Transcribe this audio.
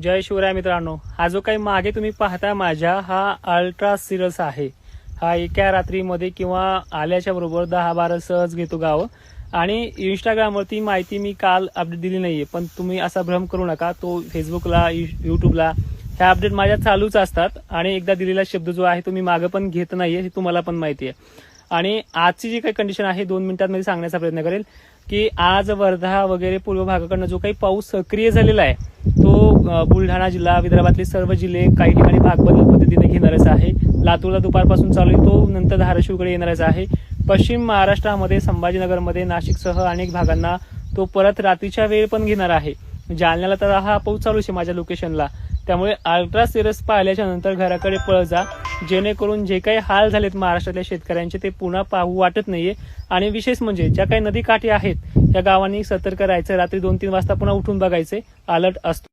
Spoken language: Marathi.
जय शिवराय मित्रांनो. हा जो काही मागे तुम्ही पाहता माझ्या हा अल्ट्रा सिरस आहे. हा एका रात्रीमध्ये किंवा आल्याच्या बरोबर दहा बारा सहज घेतो गावं. आणि इंस्टाग्रामवरती माहिती मी काल अपडेट दिली नाहीये पण तुम्ही असा भ्रम करू नका. तो फेसबुकला यु- युट्यूबला ह्या अपडेट माझ्या चालूच असतात. आणि एकदा दिलेला शब्द जो आहे तो मी मागं पण घेत नाहीये हे तुम्हाला पण माहिती आहे आणि आजची जी काही कंडिशन आहे दोन मिनिटांमध्ये सांगण्याचा प्रयत्न करेल की आज वर्धा वगैरे पूर्व भागाकडनं जो काही पाऊस सक्रिय झालेला आहे तो बुलढाणा जिल्हा विदर्भातले सर्व जिल्हे काही ठिकाणी भागबदल पद्धतीने घेणारच आहे. लातूरला दुपारपासून चालू आहे तो नंतर धाराशिवकडे येणारच आहे. पश्चिम महाराष्ट्रामध्ये संभाजीनगरमध्ये नाशिकसह अनेक भागांना तो परत रात्रीच्या वेळ पण घेणार आहे. जालन्याला तर हा पाऊस चालू आहे माझ्या लोकेशनला त्यामुळे अल्ट्रा सिरस पाहिल्याच्या नंतर घराकडे पळ जा. जेणेकरून जे काही हाल झालेत महाराष्ट्रातल्या शेतकऱ्यांचे ते पुन्हा पाहू वाटत नाहीये. आणि विशेष म्हणजे ज्या काही नदीकाठी आहेत त्या गावांनी सतर्क राहायचं. रात्री दोन तीन वाजता पुन्हा उठून बघायचे. अलर्ट असतो.